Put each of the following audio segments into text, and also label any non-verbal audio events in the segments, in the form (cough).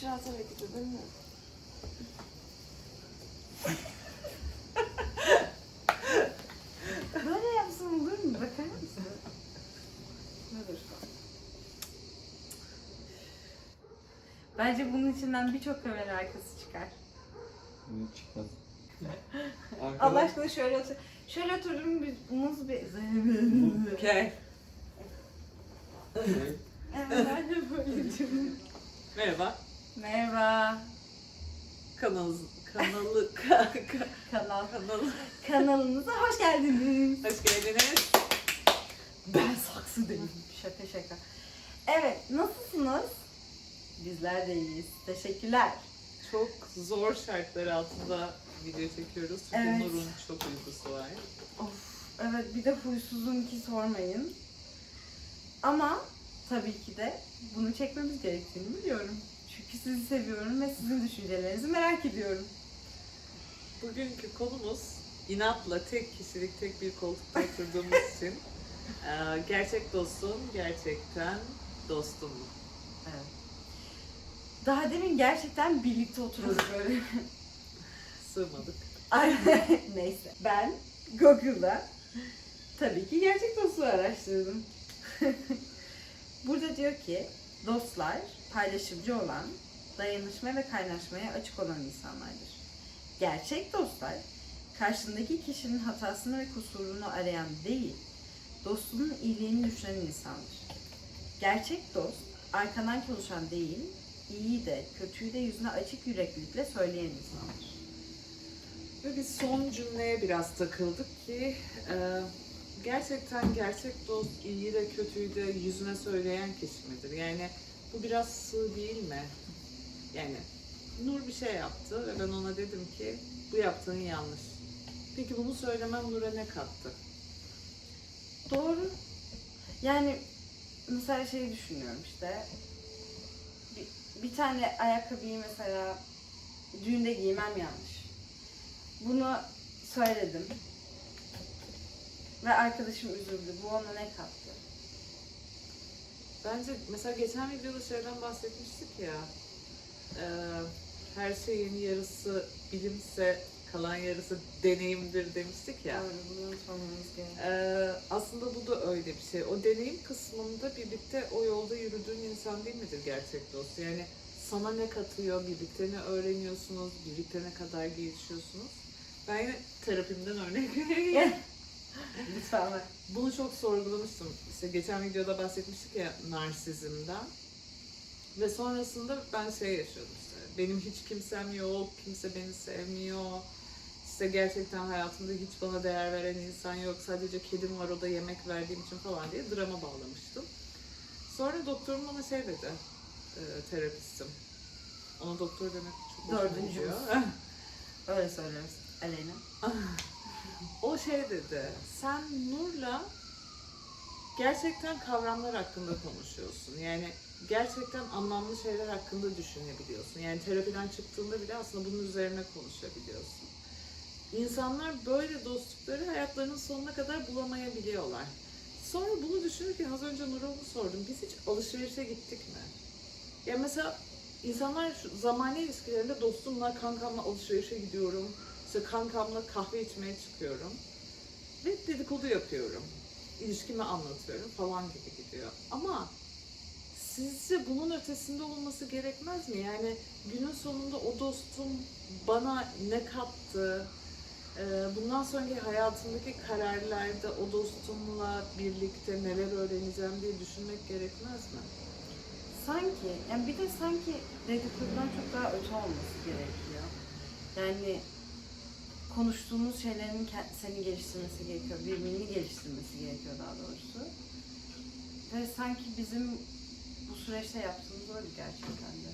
İtiraz hareketi değil mi? Böyle yapsam olur mu? Bakar mısın? Nedir Bence bunun içinden birçok kamera arkası çıkar. Bunu çıkmaz. (laughs) Allah aşkına şöyle otur. Şöyle otururum biz muz bir... Gel. Evet ben de böyle diyorum. Merhaba. Merhaba. Kanal, kanalı, (laughs) ka, ka, Kanal. kanalı. Kanalımıza hoş geldiniz. Hoş geldiniz. Ben saksı değilim. Şaka şaka. Evet, nasılsınız? Bizler de iyiyiz. Teşekkürler. Çok zor şartlar altında video çekiyoruz. Çünkü Evet. Nur'un çok uykusu var. Of, evet bir de huysuzum ki sormayın. Ama tabii ki de bunu çekmemiz gerektiğini biliyorum. Çünkü sizi seviyorum ve sizin düşüncelerinizi merak ediyorum. Bugünkü konumuz inatla tek kişilik tek bir koltukta oturduğumuz (laughs) için eee, gerçek dostum gerçekten dostum mu? Evet. Daha demin gerçekten birlikte oturduk böyle. (laughs) Sığmadık. Ay, (laughs) Neyse. Ben Google'da tabii ki gerçek dostluğu araştırdım. Burada diyor ki dostlar paylaşımcı olan, dayanışma ve kaynaşmaya açık olan insanlardır. Gerçek dostlar karşındaki kişinin hatasını ve kusurunu arayan değil, dostunun iyiliğini düşünen insandır. Gerçek dost arkadan konuşan değil, iyiyi de kötüyü de yüzüne açık yüreklilikle söyleyen insandır. Ve biz son cümleye biraz takıldık ki e, gerçekten gerçek dost iyi de kötüyü de yüzüne söyleyen kişi midir? Yani bu biraz sığ değil mi? Yani Nur bir şey yaptı ve ben ona dedim ki bu yaptığın yanlış. Peki bunu söylemem Nur'a ne kattı? Doğru. Yani mesela şeyi düşünüyorum işte. Bir, bir tane ayakkabıyı mesela düğünde giymem yanlış. Bunu söyledim. Ve arkadaşım üzüldü. Bu ona ne kattı? Bence mesela geçen videoda şeyden bahsetmiştik ya. e, her şeyin yarısı bilimse kalan yarısı deneyimdir demiştik ya. Yani bunu unutmamamız gerekiyor. Ee, aslında bu da öyle bir şey. O deneyim kısmında birlikte o yolda yürüdüğün insan değil midir gerçek dost? Yani sana ne katıyor, birlikte ne öğreniyorsunuz, birlikte ne kadar gelişiyorsunuz. Ben yine terapimden örnek vereyim. (laughs) Lütfen. Bunu çok sorgulamıştım. İşte geçen videoda bahsetmiştik ya narsizmden. Ve sonrasında ben şey yaşıyordum işte. Benim hiç kimsem yok, kimse beni sevmiyor. İşte gerçekten hayatımda hiç bana değer veren insan yok. Sadece kedim var o da yemek verdiğim için falan diye drama bağlamıştım. Sonra doktorum bana şey dedi, e, terapistim. Ona doktor demek çok Dördüncü. (laughs) Öyle söyleriz. Aleyna. (laughs) O şey dedi, sen Nur'la gerçekten kavramlar hakkında konuşuyorsun. Yani gerçekten anlamlı şeyler hakkında düşünebiliyorsun. Yani terapiden çıktığında bile aslında bunun üzerine konuşabiliyorsun. İnsanlar böyle dostlukları hayatlarının sonuna kadar bulamayabiliyorlar. Sonra bunu düşünürken az önce Nur'a onu sordum. Biz hiç alışverişe gittik mi? Ya mesela insanlar şu zamani ilişkilerinde dostumla, kankamla alışverişe gidiyorum. İşte kankamla kahve içmeye çıkıyorum. Ve dedikodu yapıyorum. İlişkimi anlatıyorum falan gibi gidiyor. Ama sizce bunun ötesinde olması gerekmez mi? Yani günün sonunda o dostum bana ne kattı? Ee, Bundan sonraki hayatımdaki kararlarda o dostumla birlikte neler öğreneceğim diye düşünmek gerekmez mi? Sanki, yani bir de sanki dedikodudan çok daha öte olması gerekiyor. Yani konuştuğumuz şeylerin seni geliştirmesi gerekiyor, birbirini geliştirmesi gerekiyor daha doğrusu. Ve sanki bizim bu süreçte yaptığımız öyle gerçekten de.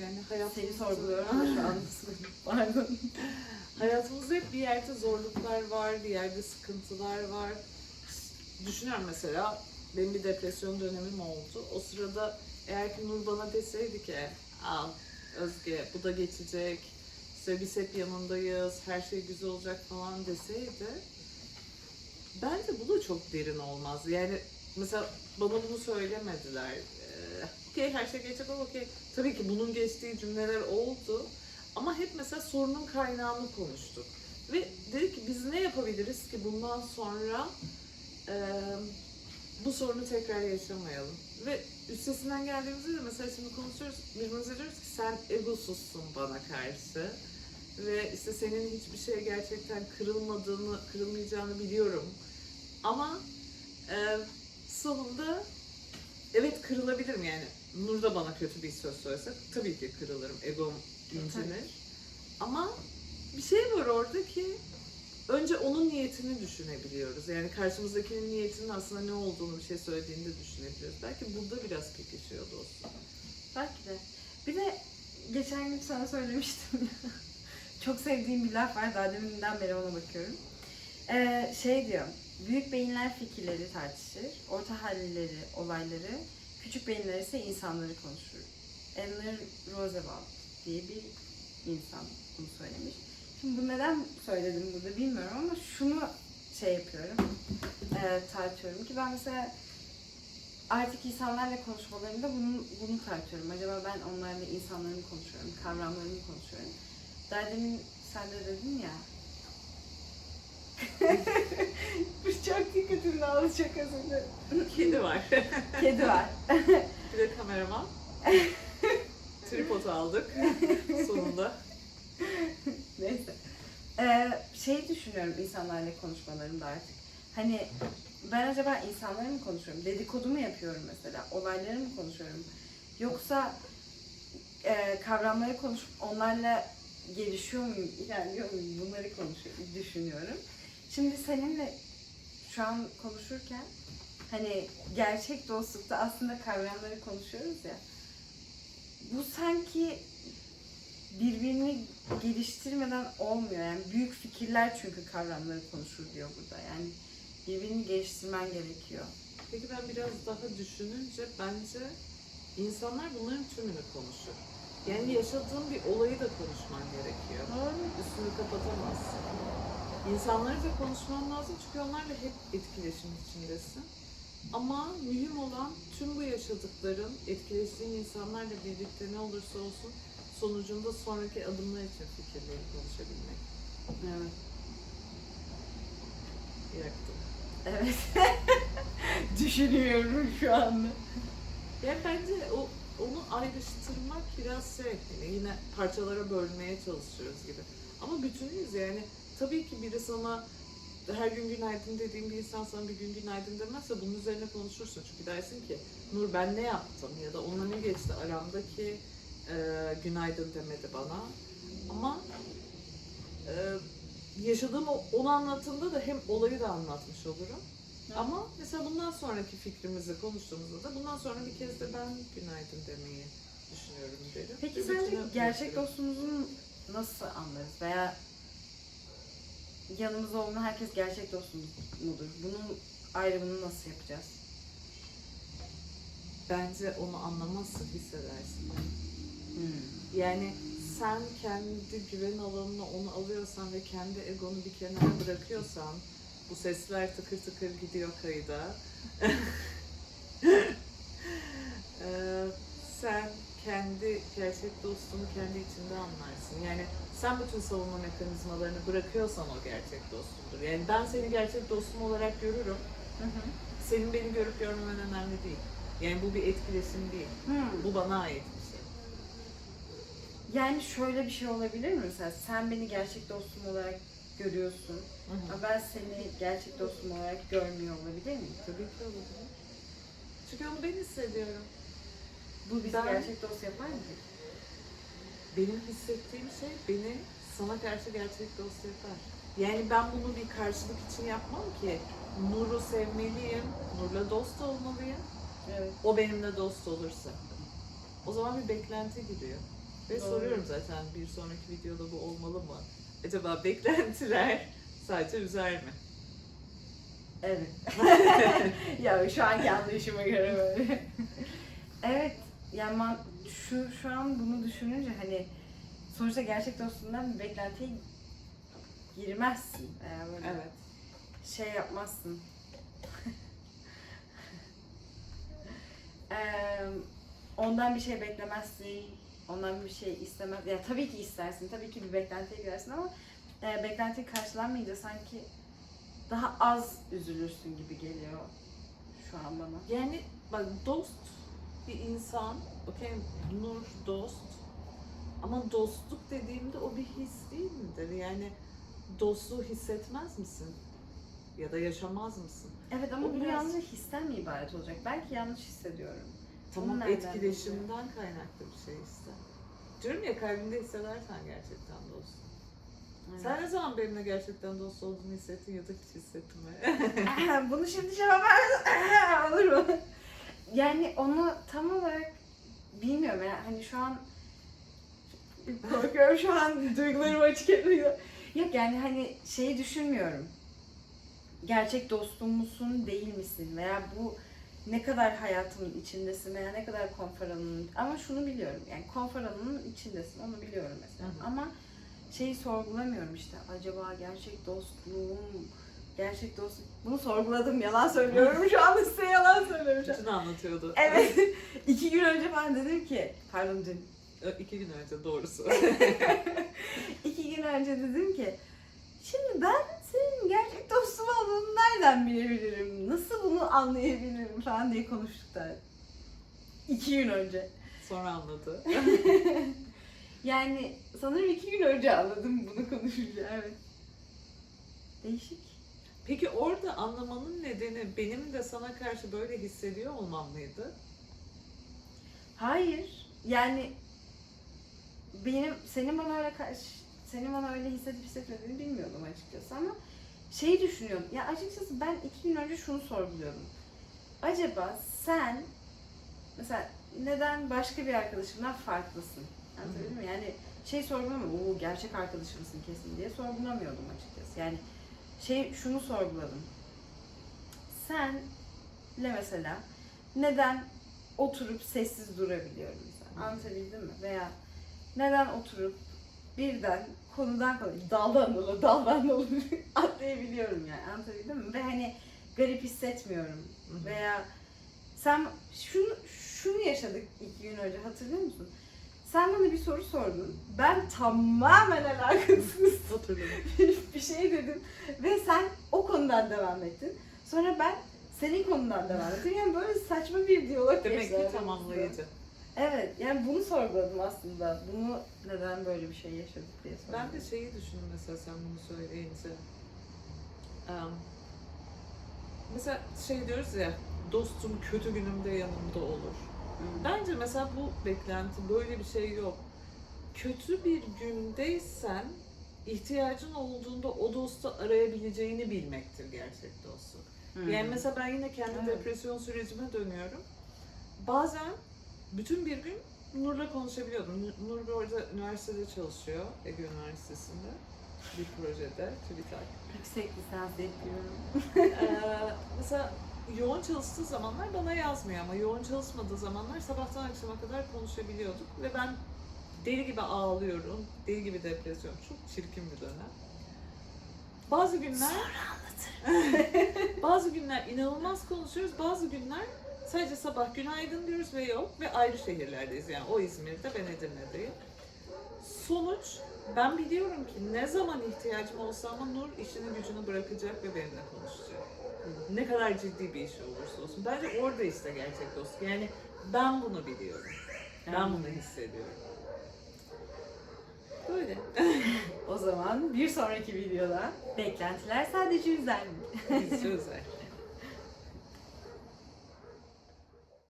Yani hayatımızda... Seni sorguluyorum da şu an. (laughs) Pardon. Hayatımızda hep bir yerde zorluklar var, bir yerde sıkıntılar var. Düşünüyorum mesela, benim bir depresyon dönemim oldu. O sırada eğer ki Nur bana deseydi ki, al Özge bu da geçecek, işte biz hep yanındayız, her şey güzel olacak falan deseydi, bence bu da çok derin olmaz. Yani mesela bana bunu söylemediler. Ee, okey her şey geçecek ama okey. Tabii ki bunun geçtiği cümleler oldu. Ama hep mesela sorunun kaynağını konuştuk. Ve dedik ki biz ne yapabiliriz ki bundan sonra e, bu sorunu tekrar yaşamayalım. Ve üstesinden geldiğimizde de mesela şimdi konuşuyoruz, birbirimize diyoruz ki sen egosuzsun bana karşı. Ve işte senin hiçbir şeye gerçekten kırılmadığını, kırılmayacağını biliyorum. Ama e, sonunda evet kırılabilirim yani. Nur da bana kötü bir söz söylese tabii ki kırılırım. Egom incinir. Ama bir şey var orada ki önce onun niyetini düşünebiliyoruz. Yani karşımızdakinin niyetinin aslında ne olduğunu bir şey söylediğinde düşünebiliyoruz. Belki burada biraz pekişiyor dostum. Belki de. Bir de geçen gün sana söylemiştim. (laughs) Çok sevdiğim bir laf var. Daha deminden beri ona bakıyorum. Ee, şey diyor. Büyük beyinler fikirleri tartışır. Orta halleri, olayları. Küçük beyinler ise insanları konuşur. Eleanor Roosevelt diye bir insan bunu söylemiş. Şimdi bu neden söyledim burada bilmiyorum ama şunu şey yapıyorum. E, tartıyorum ki ben mesela artık insanlarla konuşmalarımda bunu, bunu tartıyorum. Acaba ben onlarla insanları mı konuşuyorum, kavramlarını mı konuşuyorum? Daha demin sen de dedin ya. (laughs) Bu çok dikkatimi aldı dilerim. Kedi var. (laughs) Kedi var. (laughs) bir de kameraman. Tripod aldık sonunda. Neyse. Ee, şey düşünüyorum insanlarla konuşmalarımda artık. Hani ben acaba insanlarla mı konuşuyorum? Dedikodu mu yapıyorum mesela? Olayları mı konuşuyorum? Yoksa e, kavramları konuşup onlarla gelişiyor muyum, ilerliyor muyum? Bunları konuşuyorum, düşünüyorum. Şimdi seninle şu an konuşurken hani gerçek dostlukta aslında kavramları konuşuyoruz ya. Bu sanki birbirini geliştirmeden olmuyor. Yani büyük fikirler çünkü kavramları konuşur diyor burada. Yani birbirini geliştirmen gerekiyor. Peki ben biraz daha düşününce bence insanlar bunların tümünü konuşur. Yani yaşadığın bir olayı da konuşman gerekiyor. Doğru. Üstünü kapatamazsın. İnsanları da konuşman lazım çünkü onlarla hep etkileşim içindesin. Ama mühim olan tüm bu yaşadıkların etkileştiğin insanlarla birlikte ne olursa olsun sonucunda sonraki adımlar için fikirleri konuşabilmek. Evet. Yaktım. Evet. (laughs) Düşünüyorum şu anda. Yani bence o onu ayrıştırmak biraz şey yani yine parçalara bölmeye çalışıyoruz gibi. Ama bütünüyüz yani. Tabii ki biri sana her gün günaydın dediğin bir insan sana bir gün günaydın demezse bunun üzerine konuşursun. Çünkü dersin ki Nur ben ne yaptım ya da onunla ne geçti aramdaki e, günaydın demedi bana. Ama e, yaşadığım o, onu anlattığımda da hem olayı da anlatmış olurum. Ama mesela bundan sonraki fikrimizi konuştuğumuzda da bundan sonra bir kez de ben günaydın demeyi düşünüyorum derim. Peki sence gerçek ulaşırım. dostumuzu nasıl anlarız? Veya yanımızda olan herkes gerçek dostumuz mudur? Bunun ayrımını nasıl yapacağız? Bence onu anlamazsın, hissedersin. Hmm. Yani sen kendi güven alanına onu alıyorsan ve kendi egonu bir kenara bırakıyorsan bu sesler tıkır tıkır gidiyor kayıda. (laughs) Ee, sen kendi gerçek dostunu kendi içinde anlarsın. Yani sen bütün savunma mekanizmalarını bırakıyorsan o gerçek dostumdur. Yani ben seni gerçek dostum olarak görürüm. Hı hı. Senin beni görüp görmemen önemli değil. Yani bu bir etkileşim değil. Hmm. Bu bana ait. Yani şöyle bir şey olabilir mi mesela? Sen beni gerçek dostum olarak görüyorsun. Hı hı. Ama ben seni gerçek dostum olarak görmüyor olabilir miyim? Tabii ki olabilir. Çünkü onu ben hissediyorum. Bu bizi Ben- gerçek dost yapar mı? Benim hissettiğim şey beni sana karşı gerçek dost yapar. Yani ben bunu bir karşılık için yapmam ki. Nur'u sevmeliyim, Nur'la dost olmalıyım. Evet. O benimle dost olursa. O zaman bir beklenti gidiyor. Ve Doğru. soruyorum zaten bir sonraki videoda bu olmalı mı? Acaba beklentiler (laughs) sadece üzer mi? Evet. (laughs) ya şu anki anlayışıma göre böyle. evet. Yani man, şu şu an bunu düşününce hani sonuçta gerçek dostundan bir beklentiye girmezsin. Eğer böyle Evet. şey yapmazsın. (laughs) Ondan bir şey beklemezsin. Ondan bir şey istemez. Ya tabii ki istersin. Tabii ki bir beklentiye girersin ama e, beklenti karşılanmayınca sanki daha az üzülürsün gibi geliyor şu an bana. Yani bak dost bir insan, okey Nur dost ama dostluk dediğimde o bir his değil midir? Yani dostluğu hissetmez misin? Ya da yaşamaz mısın? Evet ama O bu biraz- yalnız histen mi ibaret olacak? Belki yanlış hissediyorum. Tamam etkileşimden kaynaklı bir şey işte. Diyorum ya kalbinde hissedersen gerçekten dost. Sen ne zaman benimle gerçekten dost olduğunu hissettin ya da hiç hissettin mi? (laughs) Bunu şimdi cevap. (laughs) Olur mu? Yani onu tam olarak bilmiyorum. Yani hani şu an korkuyorum şu an duygularımı açık etmiyor. Yok yani hani şeyi düşünmüyorum. Gerçek dostum musun değil misin? Veya bu ne kadar hayatımın içindesin veya ne kadar konfor alanının ama şunu biliyorum yani konfor alanının içindesin onu biliyorum mesela Hı hı. ama şeyi sorgulamıyorum işte acaba gerçek dostluğum gerçek dostluk bunu sorguladım yalan söylüyorum şu anda size yalan söylüyorum şu an. Bütün anlatıyordu. Evet (laughs) iki gün önce ben dedim ki pardon dün İki gün önce doğrusu. (laughs) iki gün önce dedim ki şimdi ben senin gerçek dostum olduğunu nereden bilebilirim nasıl bunu anlayabilirim falan diye konuştuk da iki gün önce. Sonra anladı. (laughs) Yani sanırım iki gün önce anladım bunu konuşunca evet. Değişik. Peki orada anlamanın nedeni benim de sana karşı böyle hissediyor olmam mıydı? Hayır. Yani benim senin bana öyle karşı senin bana öyle hissedip hissetmediğini bilmiyordum açıkçası ama şeyi düşünüyordum. Ya açıkçası ben iki gün önce şunu sorguluyordum. Acaba sen mesela neden başka bir arkadaşımdan farklısın? Anlatabildim mi? Yani şey sorgulamıyorum. Oo gerçek arkadaşımsın kesin diye sorgulamıyordum açıkçası. Yani şey şunu sorguladım. Senle mesela neden oturup sessiz durabiliyorum. Anlatabildim mi? Veya neden oturup birden konudan konuya daldan dala daldan dala atlayabiliyorum yani anlatabildim mi? Ve hani garip hissetmiyorum. Hı hı. Veya sen şunu şunu yaşadık iki gün önce hatırlıyor musun? Sen bana bir soru sordun. Ben tamamen alakasız (laughs) (laughs) bir şey dedim. Ve sen o konudan devam ettin. Sonra ben senin konudan devam ettim. Yani böyle saçma bir diyalog Demek ki tamamlayıcı. Evet, yani bunu sorguladım aslında. Bunu neden böyle bir şey yaşadık diye sorguladım. Ben de şeyi düşündüm mesela sen bunu söyleyince. Em, mesela şey diyoruz ya, dostum kötü günümde yanımda olur. Hı. Bence mesela bu beklenti böyle bir şey yok. Kötü bir gündeysen ihtiyacın olduğunda o dostu arayabileceğini bilmektir gerçek dostluk. Hı. Yani mesela ben yine kendi Evet. depresyon sürecime dönüyorum. Bazen bütün bir gün Nur'la konuşabiliyordum. Nur- bu arada üniversitede çalışıyor, Ege Üniversitesi'nde bir projede, TÜBİTAK. Yüksek lisans yapıyorum. Ee, mesela yoğun çalıştığı zamanlar bana yazmıyor ama yoğun çalışmadığı zamanlar sabahtan akşama kadar konuşabiliyorduk ve ben deli gibi ağlıyorum, deli gibi depresyon. Çok çirkin bir dönem. Bazı günler (laughs) bazı günler inanılmaz konuşuyoruz, bazı günler sadece sabah günaydın diyoruz ve yok ve ayrı şehirlerdeyiz. Yani o İzmir'de, ben Edirne'deyim. Sonuç ben biliyorum ki ne zaman ihtiyacım olsa ama Nur işini gücünü bırakacak ve benimle konuşacak. Ne kadar ciddi bir iş olursa olsun. Bence orada işte gerçek dost. Yani ben bunu biliyorum. Ben bunu hissediyorum. Böyle. (laughs) O zaman bir sonraki videoda beklentiler sadece yüzden mi? Biz özel. (laughs)